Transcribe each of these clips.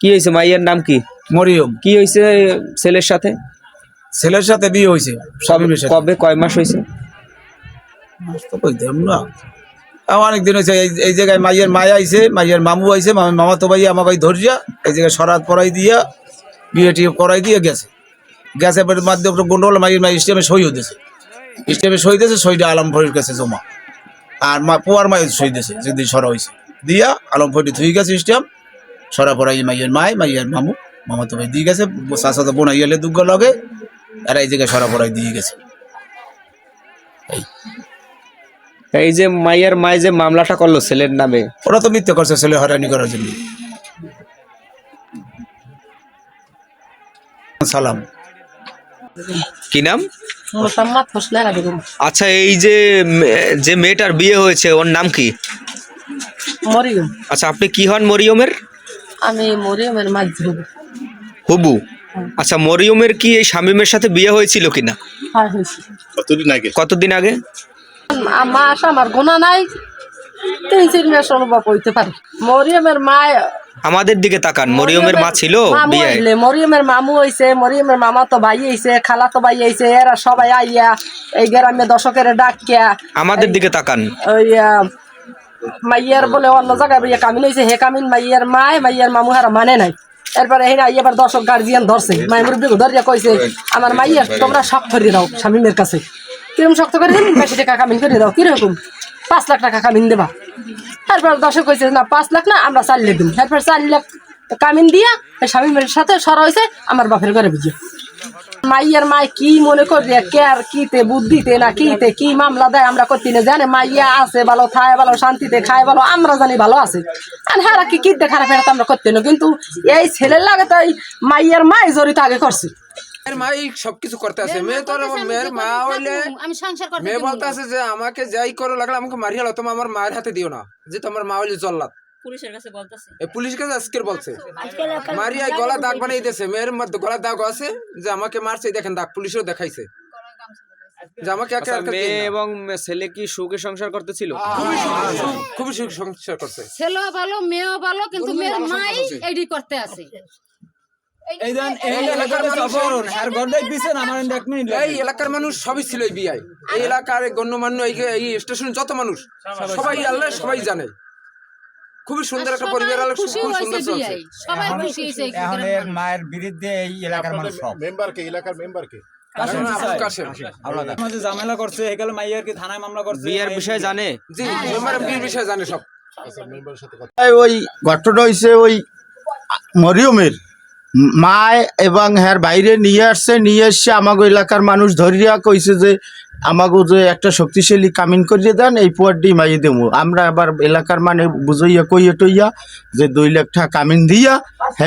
কি হয়েছে? মাইয়ের নাম কি? মরিয়ম। কি হয়েছে ছেলের সাথে? ছেলের সাথে বিয়ে হয়েছে স্বামীর সাথে। কবে কয় মাস হয়েছে? তো কইতাম না। আমার অনেক দিন হয়েছে এই- জায়গায় মাইয়ের মায়া আইছে মাইয়ের মামু আইছে মামা মামা তো ভাই আমার ভাই ধরিয়া এই জায়গায় সরাত পরাই দিয়া বিয়ে টিয়ে করাই দিয়ে গেছে। গেছে মাধ্যমে গন্ডগোল মাইয়ের মাই স্টেমে সই হতেছে স্টেমে সই দিয়েছে সইটা আলম ফরির কাছে জমা। আর মা পোয়ার মায়ের সই দিয়েছে যদি সরা হয়েছে। দিয়া আলম থুই গেছে স্টেম সরা পরাই মাইয়ের মায় মাইয়ের মামু। মামা তো ভাই দিয়ে গেছে চাষা তো বোনাই এলে দুগ্গ লগে এরা এই জায়গায় সরা পরাই দিয়ে গেছে। এই। যে মাইয়ার মায় যে মামলাটা করল ছেলের নামে। ওরা তো মিথ্যে করছে ছেলে হয়রানি করার জন্য। সালাম। কি নাম? মোসাম্মদ হোসনারা বেগম আচ্ছা এই যে যে মেয়েটার বিয়ে হয়েছে ওর নাম কি? মরিয়ম। আচ্ছা আপনি কি হন মরিয়মের? আমি মরিয়মের মাঝ ধরব হুবু? আচ্ছা মরিয়মের কি এই শামিমের সাথে বিয়ে হয়েছিল কিনা? হয় হয়েছে। কতদিন আগে? কতদিন আগে? আমার গোনা নাই। তিন চার মাস অনুভব হইতে পারে। মরিয়মের মা আমাদের দিকে তাকান মরিয়মের মা ছিল বিয়ে মরিয়মের মামু হইছে মরিয়মের মামা তো ভাই হইছে খালা তো ভাই হইছে এরা সবাই আইয়া এই গ্রামে দশকের ডাকিয়া আমাদের দিকে তাকান। ওই মাইয়ার বলে অন্য জায়গায় বইয়া কামিন হয়েছে হে কামিন, মাইয়ার মায়, মাইয়ার মামু হারা মানে নাই। এরপরে হেনা এবার দর্শক গার্জিয়ান ধরছে। মাই মুরব্বী ধরিয়া কইছে, আমার মাইয়ার তোমরা শক্ত করে দাও স্বামীমের কাছে। কীরকম শক্ত করে দিন বেশি টাকা কামিন করে দাও, কীরকম? পাঁচ লাখ টাকা কামিন দেবা। তারপর দর্শক কইছে, না, পাঁচ লাখ না, আমরা চার লাখ দিন তারপর চার লাখ কামিন দিয়া স্বামীমের সাথে সরা হয়েছে আমার বাপের ঘরে বুঝিয়ে। মাইয়ার মায় কি মনে করবে? কে আর কিতে বুদ্ধিতে না কিতে? কি মামলা দেয় আমরা করতে না? জানে মাইয়া আছে ভালো খায় ভালো শান্তিতে খায় ভালো আমরা জানি ভালো আছে। আর হ্যাঁ কি কিতে খারাপ তো আমরা করতে না কিন্তু এই ছেলের লাগে তো এই মাইয়ার মাই জড়িত আগে করছে। সবকিছু করতে আছে মেয়ে তো আর মেয়ের মা হইলে মেয়ে বলতে। আছে যে আমাকে যাই করো লাগলে আমাকে মারিয়ে তোমার আমার মায়ের হাতে দিও না যে তোমার মা হইলে জল্লাদ। পুলিশের কাছে বলতেছে। এই কাছে আজকের বলছে। মারিয়া গলা দাগ বানিয়ে দিয়েছে মেয়ের মধ্যে গলা দাগ আছে যে আমাকে মারছে দেখেন দাগ পুলিশও দেখাইছে। যে আমাকে একে আচ্ছা, একে মেয়ে দিন না। এবং ছেলে কি সুখে সংসার করতেছিল? খুবই সুখ- সুখ- খুবই সুখ সংসার করছে। ছেলেও ভালো মেয়েও ভালো কিন্তু মেয়ের মাই এডি করতে আছে। এই এলাকার মানুষ- এই এলাকার মানুষ সবই ছিল এই বিয়ায় এই এলাকার গণ্যমান্য এই এই স্টেশন যত মানুষ সবাই আল্লাহ সবাই জানে। খুবই সুন্দর একটা পরিবার আলো খুব সুন্দর চলছে। সবাই খুশি হয়েছে এই এখন এর মায়ের বিরুদ্ধে এই এলাকার মানুষ সব। মেম্বারকে এলাকার মেম্বারকে কাশেম, আব্দুল কাশেম। মাঝে ঝামেলা করছে এখানে মাইয়ার কি থানায় মামলা করছে? বিয়ের বিষয়ে জানে? জি মেম্বার বিষয়ে জানে সব। আচ্ছা মেম্বারের সাথে কথা এই ওই ঘটনা হয়েছে ওই মরিয়মের। মায় এবং হ্যার বাইরে নিয়ে আসছে নিয়ে এসছে আমাগো এলাকার মানুষ ধরিয়া কইছে যে আমাগো যে একটা শক্তিশালী কামিন করিয়ে দেন এই পুয়ারটি মাইয়ে দেবো আমরা আবার এলাকার মানে বুঝাইয়া কইয়া টইয়া যে দুই লাখ টাকা কামিন দিয়া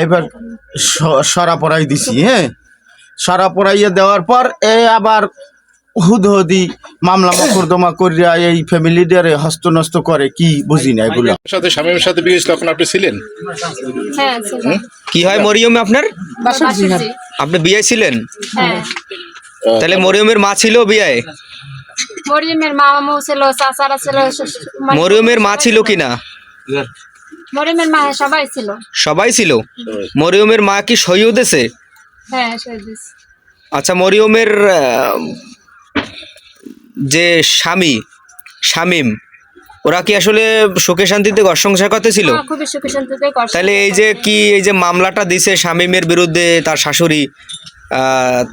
এবার স- সরা পড়াই দিছি হ্যাঁ? সরা পড়াইয়া দেওয়ার পর এ আবার হুদ হুদহদি মামলা মকদ্দমা করিয়া এই ফ্যামিলিটারে হস্তনস্ত করে কি বুঝি না এগুলো? সাথে স্বামীর সাথে বিয়ে হয়েছিল তখন আপনি ছিলেন? হ্যাঁ। কি হয় মরিয়মে আপনার। আপনি বিয়ে ছিলেন? হ্যাঁ। তাহলে মরিয়মের মা ছিল বিয়ে মরিয়মের মামু ছিল চাচারা ছিল মানে- মরিয়মের মা ছিল কিনা? মরিয়মের মা হ্যাঁ, সবাই ছিল। সবাই ছিল? মরিয়মের মা কি সই উঠেছে হ্যাঁ আচ্ছা মরিয়মের যে স্বামী শামিম ওরা কি আসলে সুখে শান্তিতে ঘর সংসার হ্যাঁ, খুবই সুখী শান্তিতে তাহলে এই যে কি এই যে মামলাটা দিছে শামিমের বিরুদ্ধে তার শাশুড়ি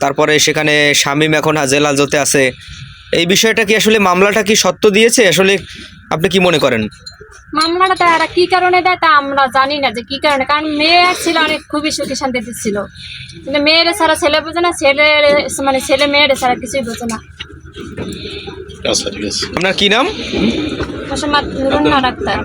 তারপরে সেখানে শামীম এখন জেল হাজতে আছে। এই বিষয়টা কি আসলে মামলাটা কি সত্য দিয়েছে? আসলে আপনি কি মনে করেন? মামলাটা তারা কি কারণে দেয় তা আমরা জানি না যে কি কারণে। কারণ মেয়ে ছিল অনেক খুবই সুখী শান্তিতে ছিল। কিন্তু মেয়ের ছাড়া ছেলে বোঝে না ছেলে মানে ছেলে মেয়ের ছাড়া কিছুই বোঝে না। আচ্ছা আপনার কি নাম? ডাক্তার।